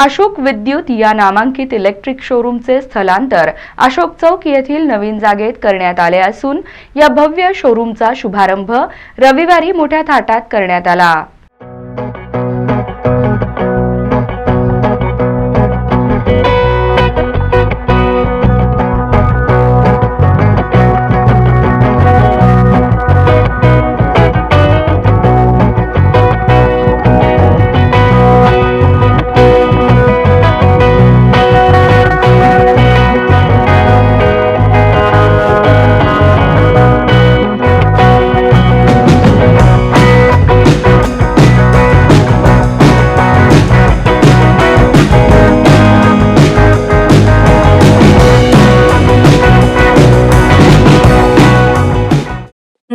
अशोक विद्युत या नामांकित इलेक्ट्रिक शोरूमचे स्थलांतर अशोक चौक येथील नवीन जागेत करण्यात आले असून या भव्य शोरूमचा शुभारंभ रविवारी मोठ्या थाटात करण्यात आला.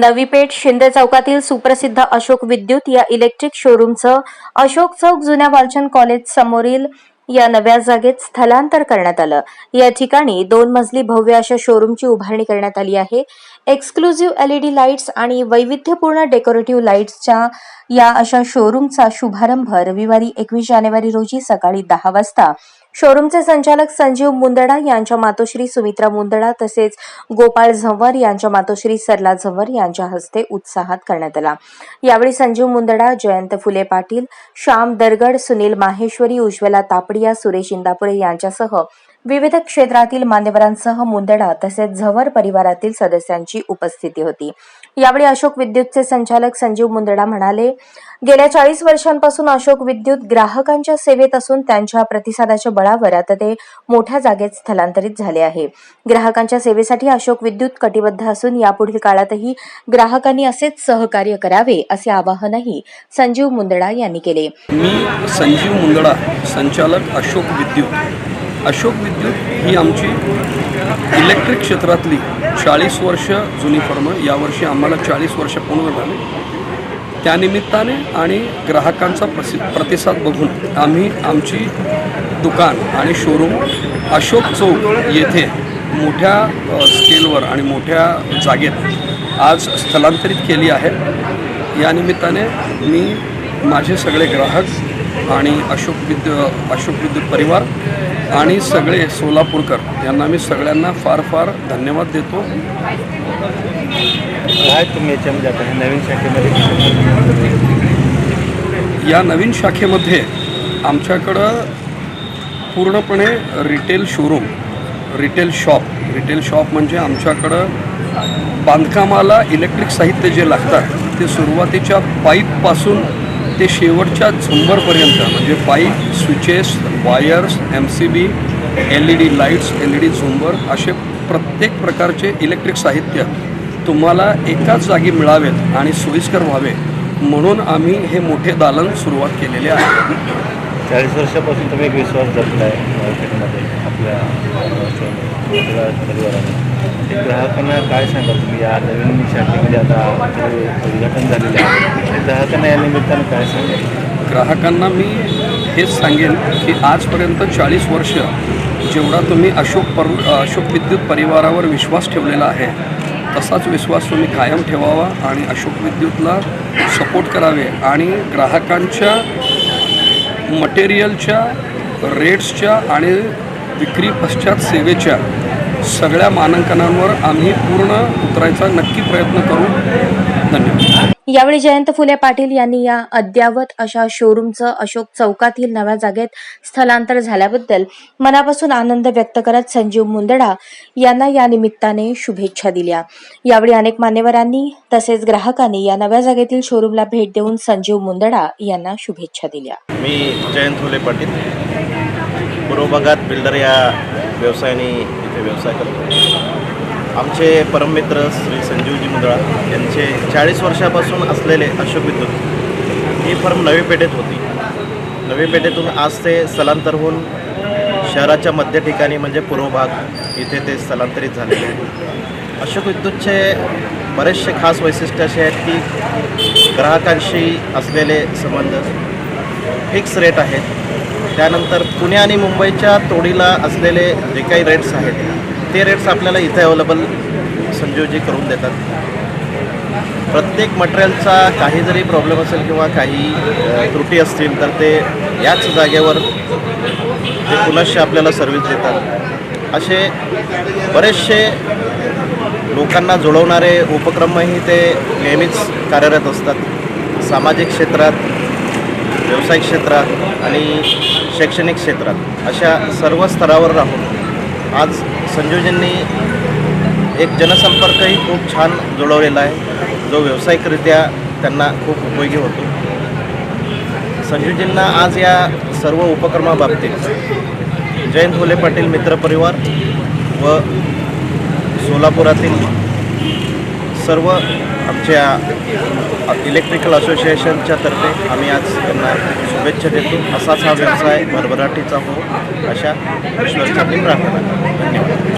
नवी पेठ शिंदे चौकातील सुप्रसिद्ध अशोक विद्युत या इलेक्ट्रिक शोरूमचं अशोक चौक जुन्या वालचंद कॉलेज समोरील या नव्या जागेत स्थलांतर करण्यात आलं. या ठिकाणी दोन मजली भव्य अशा शोरूमची उभारणी करण्यात आली आहे. एक्सक्लुझिव्ह एलईडी लाईट्स आणि वैविध्यपूर्ण डेकोरेटिव्ह लाईट्सच्या या अशा शोरूमचा शुभारंभ रविवारी एकवीस जानेवारी रोजी सकाळी दहा वाजता. शोरूमचे संचालक संजीव मुंदडा यांच्या मातोश्री सुमित्रा मुंदडा तसेच गोपाळ झंवर यांच्या मातोश्री सरला झंवर यांच्या हस्ते उत्साहात करण्यात आला. यावेळी संजीव मुंदडा जयंत फुले पाटील श्याम दरगड सुनील माहेश्वरी उज्ज्वला तापडिया सुरेश इंदापुरे यांच्यासह विविध क्षेत्रातील मान्यवरांसह मुंदडा तसेच झवर परिवारातील सदस्यांची उपस्थिती होती. यावेळी अशोक विद्युतचे संचालक संजीव मुंदडा म्हणाले गेल्या चाळीस वर्षांपासून अशोक विद्युत ग्राहकांच्या सेवेत असून त्यांच्या प्रतिसादाच्या बळावर आता ते मोठ्या जागेत स्थलांतरित झाले आहे. ग्राहकांच्या सेवेसाठी अशोक विद्युत कटिबद्ध असून यापुढील काळातही ग्राहकांनी असेच सहकार्य करावे असे आवाहनही संजीव मुंदडा यांनी केले. मी संजीव मुंदडा संचालक अशोक विद्युत. अशोक विद्युत ही आमची इलेक्ट्रिक क्षेत्रातली चाळीस वर्ष जुनी फर्म यावर्षी आम्हाला चाळीस वर्ष पूर्ण झाले. त्यानिमित्ताने आणि ग्राहकांचा प्रसि प्रतिसाद बघून आम्ही आमची दुकान आणि शोरूम अशोक चौक येथे मोठ्या स्केलवर आणि मोठ्या जागेत आज स्थलांतरित केली आहे. या निमित्ताने मी माझे सगळे ग्राहक आणि अशोक विद्यु अशोक विद्युत परिवार आणि सगळे सोलापूरकर यांना मी सगळ्यांना फार फार धन्यवाद देतो. काय तुम्ही याच्यामध्ये आता नवीन शाखेमध्ये या नवीन शाखेमध्ये आमच्याकडं पूर्णपणे retail showroom retail shop retail shop म्हणजे आमच्याकडं बांधकामाला इलेक्ट्रिक साहित्य जे लागतात ते सुरुवातीच्या पाईपपासून ते शेवटच्या झुंबरपर्यंत म्हणजे pipe switches wires M C B L E D lights L E D झुंबर असे प्रत्येक प्रकारचे इलेक्ट्रिक साहित्य तुम्हाला एकाच जागी मिळावेत आणि सोयीस्कर व्हावे म्हणून आम्ही हे मोठे दालन सुरुवात केलेले आहे. चाळीस वर्षापासून तुम्ही एक विश्वास जपला आहे मार्केटमध्ये आपल्या परिवाराने. ग्राहकांना काय सांगाल तुम्ही? या नवीन शाखेमध्ये आता उद्घाटन झालेले आहे ग्राहकांना या निमित्तानं काय सांगाल? ग्राहकांना मी हेच सांगेन की आजपर्यंत चाळीस वर्ष जेवढा तुम्ही अशोक पर अशोक विद्युत परिवारावर विश्वास ठेवलेला आहे तसाच विश्वास तुम्ही कायम ठेवावा आणि अशोक विद्युतला सपोर्ट करावे आणि ग्राहकांच्या मटेरियलच्या रेट्सच्या आणि विक्री पश्चात सेवेच्या सगळ्या मानांकनांवर आम्ही पूर्ण उतरायचा नक्की प्रयत्न करू. धन्यवाद. यावेळी जयंत फुले पाटील यांनी या अद्यावत अशा शोरूमचं अशोक चौकातील नव्या जागेत स्थलांतर झाल्याबद्दल मनापासून आनंद व्यक्त करत संजीव मुंदडा यांना या निमित्ताने शुभेच्छा दिल्या. यावेळी अनेक मान्यवरांनी तसेच ग्राहकांनी या नव्या जागेतील शोरूमला भेट देऊन संजीव मुंदडा यांना शुभेच्छा दिल्या. मी जयंत फुले पाटील पूर्व भागात बिल्डर या व्यवसायाने इथे व्यवसाय करतो. आमचे परममित्र श्री संजीवजी मुंदळा यांचे चाळीस वर्षापासून असलेले अशोक विद्युत ही फर्म नवी पेठेत होती. नवी पेठेतून आज ते स्थलांतर होऊन शहराच्या मध्य ठिकाणी म्हणजे पूर्व भाग इथे ते स्थलांतरित झालेले आहे. अशोक विद्युतचे बरेचसे खास वैशिष्ट्य असे आहेत की ग्राहकांशी असलेले संबंध फिक्स रेट आहेत. त्यानंतर पुणे आणि मुंबईच्या तोडीला असलेले जे काही रेट्स आहेत ते रेट्स आपल्याला इथे अवेलेबल संजीवजी करून देतात. प्रत्येक मटेरियलचा काही जरी प्रॉब्लेम असेल किंवा काही त्रुटी असतील तर ते याच जागेवर ते पुनश्च आपल्याला सर्व्हिस देतात. असे बरेचसे लोकांना जुळवणारे उपक्रमही ते नेहमीच कार्यरत असतात. सामाजिक क्षेत्रात व्यावसायिक क्षेत्रात आणि शैक्षणिक क्षेत्रात. अशा सर्व स्तरावर राहून आज संयोजननी एक जनसंपर्कही खूप छान जुळवलेला आहे. जो व्यावसायिकरित्या त्यांना खूप उपयोगी होतो. संजूजींना आज या सर्व उपक्रमाबाबतीत जयंत होले पाटील मित्रपरिवार व सोलापुरातील सर्व आमच्या इलेक्ट्रिकल असोसिएशनच्या तर्फे आम्ही आज त्यांना शुभेच्छा देतो. असाच हा व्यवसाय भरभराटीचा हो अशा ईश्वरसाठी प्रार्थना धन्यवाद.